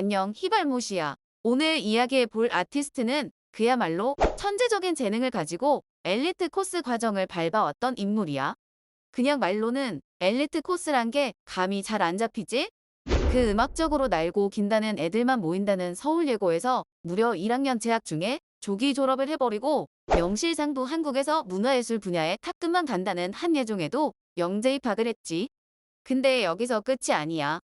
안녕 히발못이야. 오늘 이야기해 볼 아티스트는 그야말로 천재적인 재능을 가지고 엘리트 코스 과정을 밟아왔던 인물이야. 그냥 말로는 엘리트 코스란 게 감이 잘 안 잡히지? 그 음악적으로 날고 긴다는 애들만 모인다는 서울예고에서 무려 1학년 재학 중에 조기 졸업을 해버리고 명실상부 한국에서 문화예술 분야에 탑급만 간다는 한예종에도 영재 입학을 했지. 근데 여기서 끝이 아니야.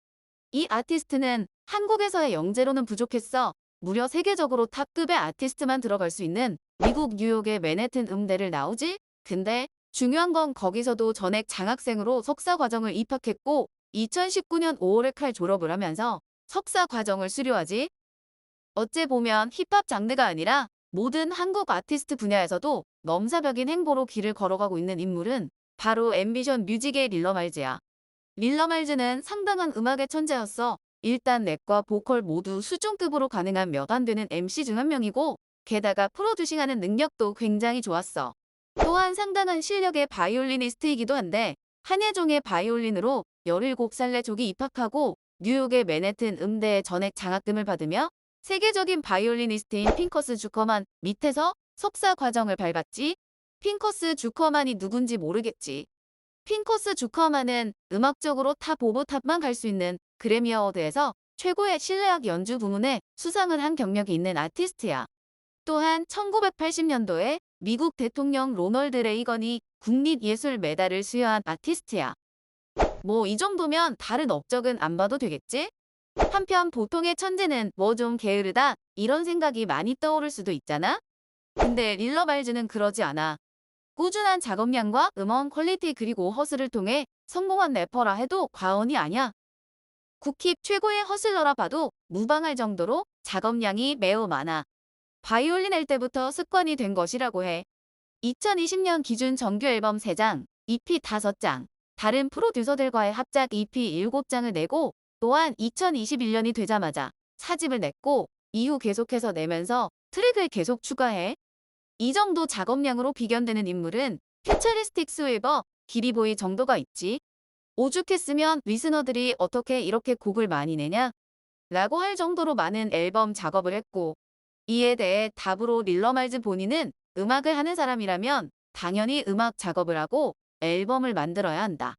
이 아티스트는 한국에서의 영재로는 부족했어. 무려 세계적으로 탑급의 아티스트만 들어갈 수 있는 미국 뉴욕의 맨해튼 음대를 나오지? 근데 중요한 건 거기서도 전액 장학생으로 석사 과정을 입학했고 2019년 5월에 칼 졸업을 하면서 석사 과정을 수료하지. 어째 보면 힙합 장르가 아니라 모든 한국 아티스트 분야에서도 넘사벽인 행보로 길을 걸어가고 있는 인물은 바로 앰비션 뮤직의 릴러 말즈야. 릴러 말즈는 상당한 음악의 천재였어. 일단 랩과 보컬 모두 수준급으로 가능한 몇 안 되는 MC 중 한 명이고 게다가 프로듀싱하는 능력도 굉장히 좋았어. 또한 상당한 실력의 바이올리니스트이기도 한데 한예종의 바이올린으로 17살내 조기 입학하고 뉴욕의 맨해튼 음대에 전액 장학금을 받으며 세계적인 바이올리니스트인 핑커스 주커만 밑에서 석사 과정을 밟았지. 핑커스 주커만이 누군지 모르겠지. 핑커스 주커만은 음악적으로 탑 오브 탑만 갈 수 있는 그래미 어워드에서 최고의 실내악 연주 부문에 수상을 한 경력이 있는 아티스트야. 또한 1980년도에 미국 대통령 로널드 레이건이 국립예술 메달을 수여한 아티스트야. 뭐 이 정도면 다른 업적은 안 봐도 되겠지? 한편 보통의 천재는 뭐 좀 게으르다 이런 생각이 많이 떠오를 수도 있잖아? 근데 릴러 발즈는 그러지 않아. 꾸준한 작업량과 음원 퀄리티 그리고 허슬을 통해 성공한 래퍼라 해도 과언이 아니야. 국힙 최고의 허슬러라 봐도 무방할 정도로 작업량이 매우 많아. 바이올린 할 때부터 습관이 된 것이라고 해. 2020년 기준 정규 앨범 3장, EP 5장, 다른 프로듀서들과의 합작 EP 7장을 내고 또한 2021년이 되자마자 사집을 냈고 이후 계속해서 내면서 트랙을 계속 추가해. 이 정도 작업량으로 비견되는 인물은 퓨처리스틱 스웨버, 기리보이 정도가 있지. 오죽했으면 리스너들이 어떻게 이렇게 곡을 많이 내냐? 라고 할 정도로 많은 앨범 작업을 했고 이에 대해 답으로 릴러말즈 본인은 음악을 하는 사람이라면 당연히 음악 작업을 하고 앨범을 만들어야 한다.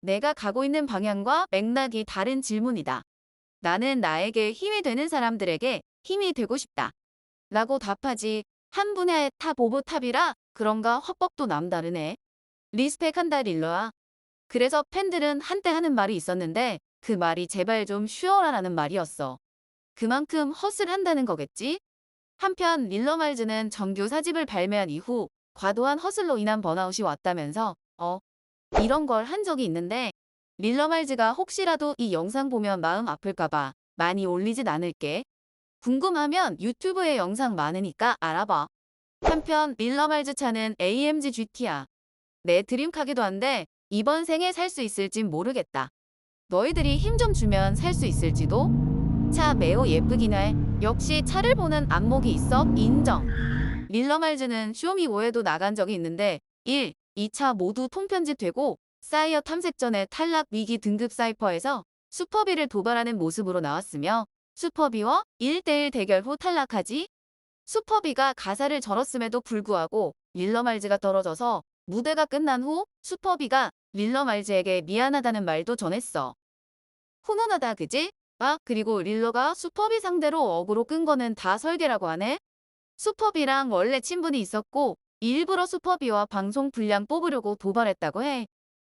내가 가고 있는 방향과 맥락이 다른 질문이다. 나는 나에게 힘이 되는 사람들에게 힘이 되고 싶다. 라고 답하지 한 분야의 탑 오브 탑이라 그런가 화법도 남다르네. 리스펙한다 릴러야. 그래서 팬들은 한때 하는 말이 있었는데 그 말이 제발 좀 쉬어라라는 말이었어. 그만큼 헛을 한다는 거겠지? 한편 릴러 말즈는 정규 사집을 발매한 이후 과도한 허슬로 인한 번아웃이 왔다면서 어 이런 걸 한 적이 있는데 릴러 말즈가 혹시라도 이 영상 보면 마음 아플까봐 많이 올리진 않을게. 궁금하면 유튜브에 영상 많으니까 알아봐. 한편 릴러 말즈 차는 AMG GT야. 내 드림카기도 한데 이번 생에 살 수 있을진 모르겠다. 너희들이 힘 좀 주면 살 수 있을지도? 차 매우 예쁘긴 해. 역시 차를 보는 안목이 있어 인정. 릴러 말즈는 쇼미 5에도 나간 적이 있는데 1, 2차 모두 통편집되고 사이어 탐색전의 탈락 위기 등급 사이퍼에서 슈퍼비를 도발하는 모습으로 나왔으며 슈퍼비와 1대1 대결 후 탈락하지. 슈퍼비가 가사를 절었음에도 불구하고 릴러 말즈가 떨어져서 무대가 끝난 후 슈퍼비가 릴러 말즈에게 미안하다는 말도 전했어. 훈훈하다 그지? 아 그리고 릴러가 슈퍼비 상대로 어그로 끈 거는 다 설계라고 하네? 슈퍼비랑 원래 친분이 있었고 일부러 슈퍼비와 방송 분량 뽑으려고 도발했다고 해.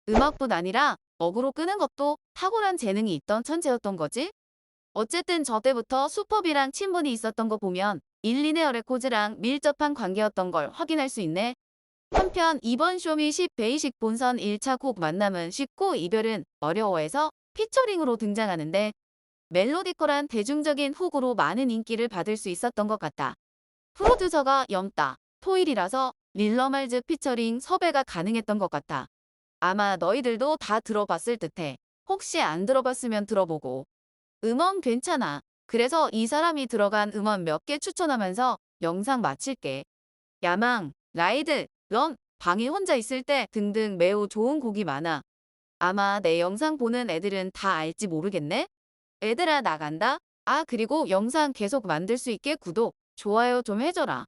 음악뿐 아니라 어그로 끄는 것도 탁월한 재능이 있던 천재였던 거지? 어쨌든 저 때부터 슈퍼비랑 친분이 있었던 거 보면 일리네어 레코즈랑 밀접한 관계였던 걸 확인할 수 있네. 한편 이번 쇼미 10 베이식 본선 1차 곡 만남은 쉽고 이별은 어려워해서 피처링으로 등장하는데 멜로디컬한 대중적인 훅으로 많은 인기를 받을 수 있었던 것 같다. 프로듀서가 염따, 토일이라서 릴러말즈 피처링 섭외가 가능했던 것 같아. 아마 너희들도 다 들어봤을 듯해. 혹시 안 들어봤으면 들어보고. 음원 괜찮아. 그래서 이 사람이 들어간 음원 몇 개 추천하면서 영상 마칠게. 야망, 라이드, 런, 방에 혼자 있을 때 등등 매우 좋은 곡이 많아. 아마 내 영상 보는 애들은 다 알지 모르겠네? 애들아 나간다? 아, 그리고 영상 계속 만들 수 있게 구독, 좋아요 좀 해줘라.